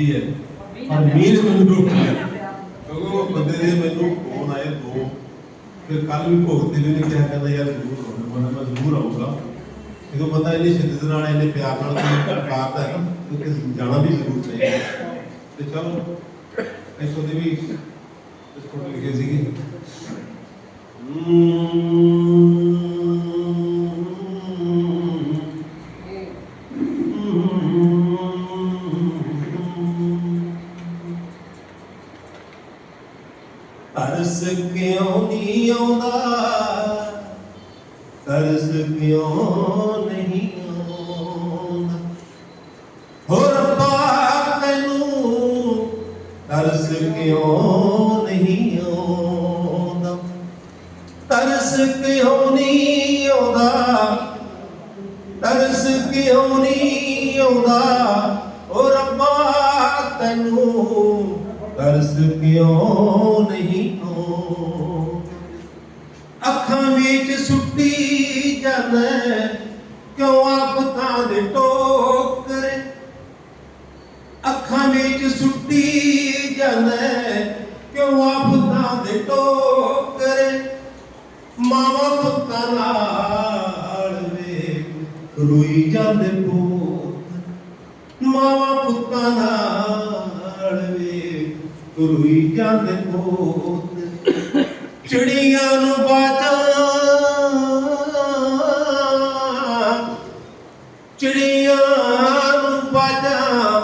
ਸੱਚੀ ਹੈ। ਪਰ ਮੀਂਹ ਮੈਨੂੰ ਰੋਕ ਲਿਆ। ਕਿਉਂਕਿ ਉਹ ਬੰਦੇ ਦੇ ਮੈਨੂੰ ਫੋਨ ਆਏ ਦੋ। ਫਿਰ ਕੱਲ ਵੀ ਭੁਗਤ ਵੀ ਨਹੀਂ ਕਿਹਾ ਕਹਿੰਦਾ, ਯਾਰ ਜ਼ਰੂਰ ਆਉਣਾ। ਮੈਂ ਜ਼ਰੂਰ ਆਊਗਾ। ਜਦੋਂ ਬੰਦਾ ਇੰਨੀ ਸ਼ਿੱਦਤ ਨਾਲ ਇੰਨੇ ਪਿਆਰ ਨਾਲ ਕਰਦਾ ਹੈ ਨਾ ਜਾਣਾ ਵੀ ਜ਼ਰੂਰ ਚਾਹੀਦਾ ਤੇ ਚਲੋ, ਇੱਥੋਂ ਦੇ ਵੀ ਬਿਸਕੁਟ ਲਿਖੇ ਸੀਗੇ। ਤਰਸ ਕਿਉਂ ਨਹੀਂ ਆਉਂਦਾ? ਤਰਸ ਕਿਉਂ ਨਹੀਂ ਆਉਂਦਾ? ਹੋ ਰੱਬਾ ਤੈਨੂੰ ਤਰਸ ਕਿਉਂ ਨਹੀਂ ਆਉਂਦਾ? ਤਰਸ ਕਿਉਂ ਨਹੀਂ ਆਉਂਦਾ? ਤਰਸ ਕਿਉਂ ਨਹੀਂ ਆਉਂਦਾ? ਓ ਰੱਬਾ ਤੈਨੂੰ ਤਰਸ ਕਿਉਂ ਨਹੀਂ ਆਉਂਦਾ ਅੱਖਾਂ ਵਿੱਚ ਸੁੱਟੀ ਜਾਂਦਾ, ਕਿਉਂ ਆਫਤਾਂ ਦੇ ਟੋਕਰੇ? ਅੱਖਾਂ ਵਿੱਚ ਸੁੱਟੀ ਜਾਂਦਾ, ਕਿਉਂ ਆਫਤਾਂ ਦੇ ਟੋਕਰੇ? ਮਾਵਾ ਪੁੱਤਾਂ ਨਾਲ ਵੇ ਰੋਈ ਜਾਂਦੇ ਪੁੱਤ ਮਾਵਾ ਪੁੱਤਾਂ ਨਾਲ ਰੋਈ ਜਾਂਦੇ ਪੁੱਤ ਚਿੜੀਆਂ ਨੂੰ ਬਾਜਾਂ ਚਿੜੀਆਂ ਨੂੰ ਬਾਜਾਂ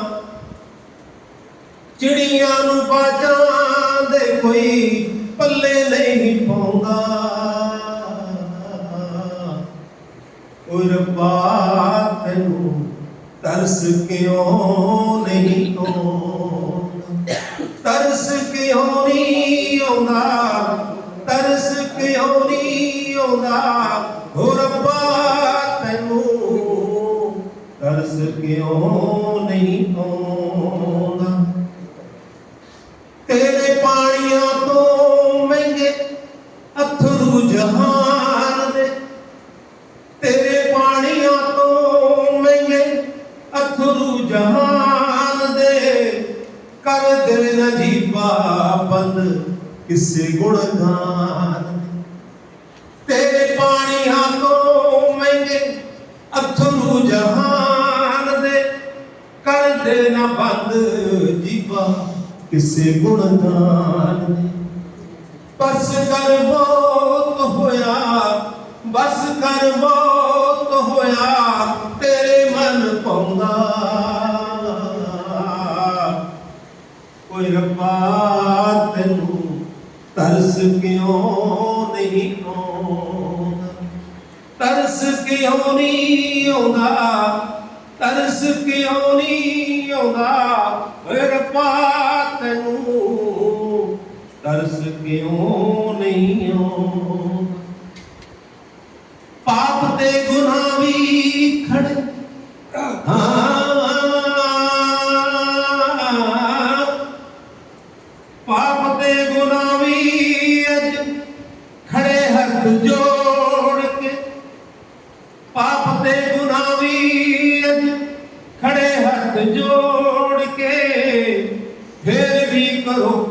ਚਿੜੀਆਂ ਨੂੰ ਬਾਜਾਂ ਦੇ ਕੋਈ ਪੱਲੇ ਨਹੀਂ ਪਾਉਂਦਾ। ਓ ਰੱਬਾ ਤੈਨੂੰ ਤਰਸ ਕਿਉਂ ਤਰਸ ਕਿਉਂ ਨਹੀਂ ਆਉਂਦਾ? ਤਰਸ ਕਿਉਂ ਨਹੀਂ ਆਉਂਦਾ? ਓ ਰੱਬਾ ਤੈਨੂੰ ਤਰਸ ਕਿਉਂ ਨਹੀਂ ਬੰਦ ਕਿਸੇ ਗੁਣਗਾਨ ਤੇਰੇ ਪਾਣੀਆਂ ਤੋਂ ਮਹਿੰਗੇ ਅਥਰੂ ਜਹਾਨ ਦੇ। ਕਰ ਦੇ ਨਾ ਬੰਦ ਜੀਵਾ ਕਿਸੇ ਗੁਣਗਾਨ ਦੇ ਬਸ ਕਰ ਮੌਤ ਹੋਇਆ, ਬਸ ਕਰ ਮੌਤ ਕਿਉਂ ਨਹੀਂ ਆਉਂਦਾ? ਤਰਸ ਕਿਉਂ ਨਹੀਂ ਆਉਂਦਾ? ਓਏ ਰੱਬਾ ਤੈਨੂੰ। ਤਰਸ ਕਿਉਂ ਨਹੀਂ ਆਉਂਦਾ? ਪਾਪ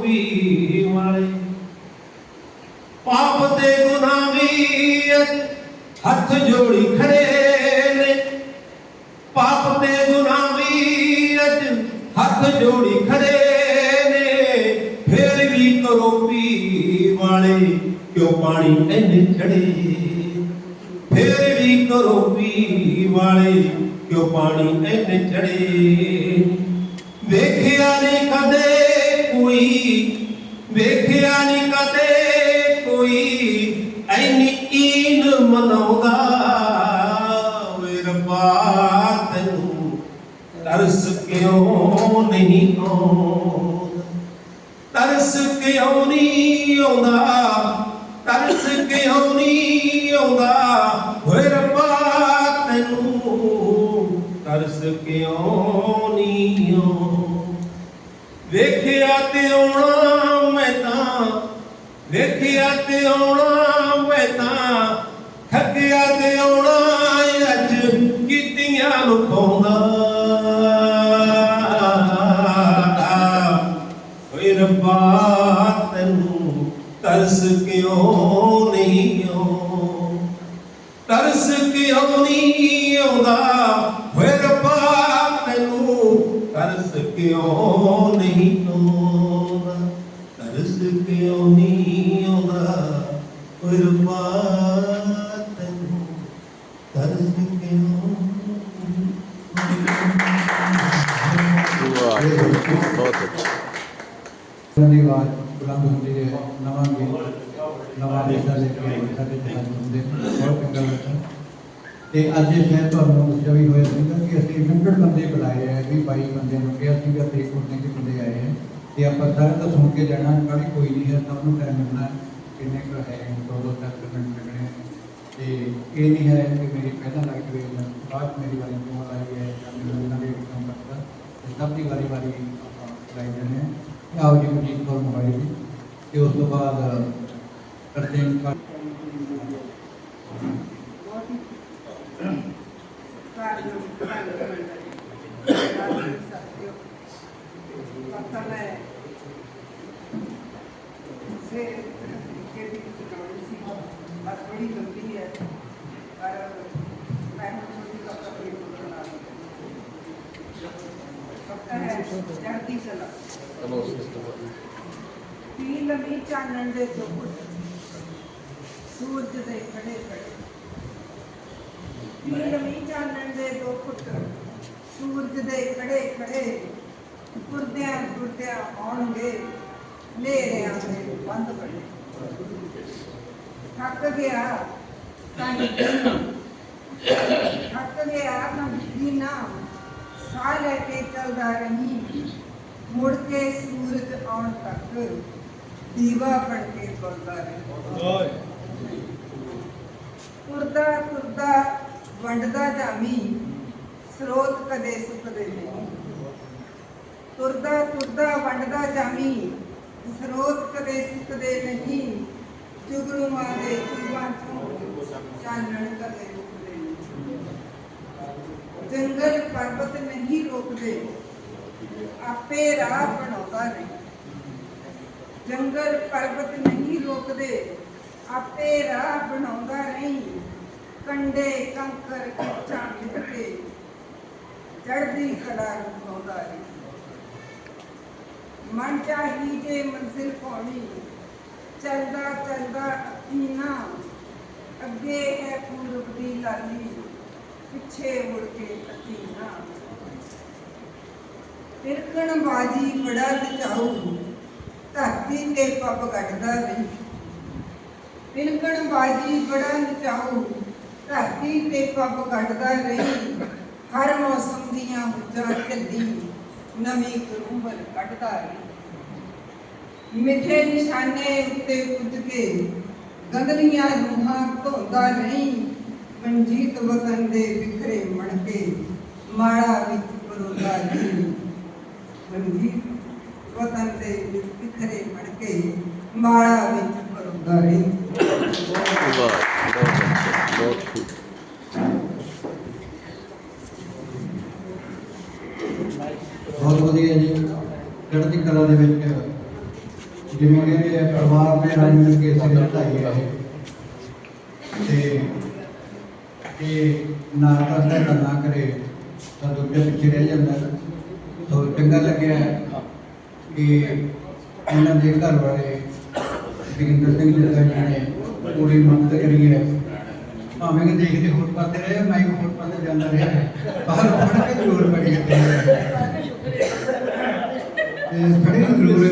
ਕਰੋ ਵਾਲੇ। ਪਾਪ ਤੇ ਗੁਨਾਹ ਵੀ ਹੱਥ ਜੋੜੀ ਖੜੇ ਨੇ। ਪਾਪ ਦੇ ਗੁਨਾਹ ਵੀ ਹੱਥ ਜੋੜੀ ਖੜੇ ਨੇ। ਫੇਰ ਵੀ ਕਰੋ ਪੀ ਵਾਲੇ, ਕਿਉਂ ਪਾਣੀ ਇੰਨੇ ਚੜੇ ਫੇਰ ਵੀ ਕਰੋ ਪੀ ਵਾਲੇ, ਕਿਉਂ ਪਾਣੀ ਇੰਨੇ ਚੜੇ ਵੇਖਿਆ ਨਹੀਂ ਕਦੇ ਕੋਈ ਵੇਖਿਆ ਨਹੀਂ ਕਦੇ ਕੋਈ ਐਨੀ ਈਨ ਮਨਾਉਂਦਾ ਵੇ ਰੱਬਾ, ਤੈਨੂੰ ਤਰਸ ਕਿਉਂ ਨਹੀਂ ਆਉਂਦਾ? ਤਰਸ ਕਿਉਂ ਨਹੀਂ ਆਉਂਦਾ? ਤਰਸ ਕਿਉਂ ਨਹੀਂ ਆਉਂਦਾ? ਓਏ ਰੱਬਾ, ਤੈਨੂੰ ਤਰਸ ਕਿਉਂ ਨਹੀਂ ਆਉਂਦਾ? ਵੇਖਿਆ ਤੇ ਆਉਣਾ ਵੇਖਿਆ ਤੇ ਆਉਣਾ ਮੈਂ ਤਾਂ ਠੱਗਿਆ ਤੇ ਆਉਣਾ ਕੀਤੀਆਂ ਨੂੰ ਪਾਉਂਦਾ। ਰੱਬਾ, ਤੈਨੂੰ ਤਰਸ ਕਿਉਂ ਨਹੀਂ ਆਉਂ ਤਰਸ ਕਿਉਂ ਨਹੀਂ ਆਉਂਦਾ? ਹੋਏ ਰੱਬਾ, ਤੈਨੂੰ ਤਰਸ ਕਿਉਂ ਨਹੀਂ ਆਉਂਦਾ? ਕਿਉਂ ਵਾਹ ਬਹੁਤ ਅੱਛਾ ਧੰਨਵਾਦ ਬੁਲੰਦ ਹੁੰਦੀ ਹੈ ਨਵਾਂ ਗੀਤ ਨਵਾਂ ਦੇਸ਼ਾ ਲੈ ਕੇ ਸਾਡੇ ਜਹਾਨ ਹੁੰਦੇ ਬਹੁਤ ਚੰਗਾ ਲੱਗਾ ਤੇ ਅੱਜ ਮੈਂ ਤੁਹਾਨੂੰ ਦੱਸਿਆ ਵੀ ਹੋਇਆ ਸੀਗਾ ਕਿ ਅਸੀਂ ਲਿਮਟਡ ਬੰਦੇ ਬੁਲਾਏ ਆ ਵੀ 22 ਬੰਦੇ ਨੂੰ ਕਿਹਾ ਸੀਗਾ ਤੇ ਕੋਟੇ ਦੇ ਬੰਦੇ ਆਏ ਆ ਤੇ ਆਪਾਂ ਸਾਰਿਆਂ ਦਾ ਸੁਣ ਕੇ ਜਾਣਾ ਕਾਹਲੀ ਕੋਈ ਨਹੀਂ ਹੈ, ਸਭ ਨੂੰ ਟਾਈਮ ਮਿਲਣਾ ਕਿੰਨੇ ਕੁ ਹੈ, ਦੋ ਦੋ ਤੱਕ ਮਿੰਟ ਲੱਗਣੇ ਤੇ ਇਹ ਨਹੀਂ ਹੈ ਕਿ ਮੇਰੀ ਪਹਿਲਾਂ ਲੱਗ ਗਈ ਬਾਅਦ ਮੇਰੀ ਵਾਰੀ ਕਿਉਂ ਆਈ ਹੈ, ਜਾਂ ਮੈਨੂੰ ਇਹਨਾਂ ਦੇ ਕੰਮ ਕਰਦਾ ਸਭ ਦੀ ਵਾਰੀ ਵਾਰੀ ਆਪਾਂ ਲਾਈ ਜਾਂਦੇ ਹਾਂ। ਆਓ ਜੀ ਮਜੀਦ ਕੋਲ ਮੋਬਾਈਲ ਜੀ, ਤੇ ਉਸ ਤੋਂ ਬਾਅਦ, ਕਰਦੇ ਹਾਂ बड़ी लंबी है पर मैं छोटी कपड़ा भी बना कपड़ा है चढ़ती चला ਪੀ ਲੰਮੀ ਚਾਨਣ ਦੇ ਚੁੱਪ ਸੂਰਜ ਦੇ ਖੜੇ ਖੜੇ ਪੀ ਲੰਮੀ ਚਾਨਣ ਦੇ ਦੋ ਫੁੱਟ ਸੂਰਜ ਦੇ ਖੜੇ ਖੜੇ ਤੁਰਦਿਆਂ ਤੁਰਦਿਆਂ ਆਉਣਗੇ ਨੇਰਿਆਂ ਦੇ ਬੰਦ ਬਣੇ ਥੱਕ ਗਿਆ ਥੱਕ ਗਿਆ ਤਾਂ ਜੀਨਾ ਸਾਹ ਲੈ ਕੇ ਚੱਲਦਾ ਰਹੀ ਮੁੜ ਕੇ ਸੂਰਜ ਆਉਣ ਤੱਕ ਦੀਵਾ ਬਣ ਕੇ ਬਲਦਾ ਰਿਹਾ ਤੁਰਦਾ ਤੁਰਦਾ ਵੰਡਦਾ ਜਾਮੀ ਸਰੋਤ ਕਦੇ ਸੁੱਕਦੇ ਨਹੀਂ ਤੁਰਦਾ ਤੁਰਦਾ ਵੰਡਦਾ ਜਾਮੀ ਸਰੋਤ ਕਦੇ ਸੁੱਕਦੇ ਨਹੀਂ ਜੁਗਨੂਆਂ ਦੇ ਜੁਗਾਂ ਚੋਂ ਚਾਨਣ ਕਦੇ ਰੁਕਦੇ ਨਹੀਂ ਜੰਗਲ ਪਰਬਤ ਨਹੀਂ ਰੋਕਦੇ ਆਪੇ ਰਾਹ ਬਣਾਉਂਦਾ ਨਹੀਂ ਜੰਗਲ ਪਰਬਤ ਨਹੀਂ ਰੋਕਦੇ ਆਪੇ ਰਾਹ ਬਣਾਉਂਦਾ ਨਹੀਂ ਕੰਡੇ ਕੰਕਰ ਕਿੱਚਾਂ ਮਿਟ ਕੇ ਚੜ੍ਹਦੀ ਕਲਾ ਰੁਕਾਉਂਦਾ ਚਲਦਾ, ਚੱਲਦਾ ਅਕੀਨਾ ਅੱਗੇ ਹੈ ਪੂਰਬ ਦੀ ਲਾਲੀ, ਪਿੱਛੇ ਮੁੜ ਕੇ ਅਕੀਨਾ ਤਿਰਕਣ ਬਾਜੀ ਬੜਾ ਲਚਾਊ ਧਰਤੀ ਤੇ ਪੱਬ ਕੱਢਦਾ ਨਹੀਂ ਤਿਲਕਣ ਬਾਜੀ ਬੜਾ ਲਚਾਊ ਧਰਤੀ ਤੇ ਪੱਬ ਕੱਢਦਾ ਰਹੀ ਹਰ ਮੌਸਮ ਦੀਆਂ ਹੁੱਜਾਂ ਚੱਲੀ ਨਵੀਂ ਕਰੂੰਬਲ ਕੱਢਦਾ ਰਹੀ ਮਿੱਠੇ ਨਿਸ਼ਾਨੇ ਉੱਤੇ ਪੁੱਜ ਕੇ। ਗੰਦਲੀਆਂ ਰੂਹਾਂ ਧੋਂਦਾ ਨਹੀਂ ਮਨਜੀਤ ਵਤਨ ਦੇ ਵਿਖਰੇ ਮਣਕੇ। ਮਾੜਾ ਵਿੱਚ ਪਰੋਦਾ ਨਹੀਂ ਮਨਜੀਤ ਵਤਨ ਦੇ ਵਿਖਰੇ ਮਣਕੇ। ਮਾੜਾ ਵਿੱਚ ਪਰੋਦਾ ਨਹੀਂ। ਵਾਹ ਬਹੁਤ ਅੱਛਾ ਬਹੁਤ ਖੂਬ ਬਹੁਤ ਵਧੀਆ ਜੀ। ਚੜ੍ਹਦੀ ਕਲਾ ਦੇ ਵਿੱਚ ਜਿਵੇਂ ਕਹਿੰਦੇ ਆ, ਪਰਿਵਾਰ ਨੇ ਰਲ ਮਿਲ ਕੇ ਸਿਰ ਢਾਈ ਹੈ ਤੇ ਇਹ ਨਾ ਕਰਦਾ ਤਾਂ ਨਾ ਕਰੇ, ਤਾਂ ਦੂਜਾ ਪਿੱਛੇ ਰਹਿ ਜਾਂਦਾ। ਸੋ ਚੰਗਾ ਲੱਗਿਆ ਕਿ ਇਹਨਾਂ ਦੇ ਘਰ ਵਾਲੇ ਜੋਗਿੰਦਰ ਸਿੰਘ ਜੱਗਾ ਜੀ ਨੇ ਪੂਰੀ ਮਦਦ ਕਰੀ ਹੈ। ਭਾਵੇਂ ਕਿ ਦੇਖਦੇ ਹੋਰ ਪਾਸੇ ਰਹੇ, ਮੈਂ ਹੋਰ ਪਾਸੇ ਜਾਂਦਾ ਰਿਹਾ। ਬਾਹਰ ਫੜ ਕੇ ਜ਼ਰੂਰ ਪੜੀ ਤੇ ਫੜੀ ਜ਼ਰੂਰ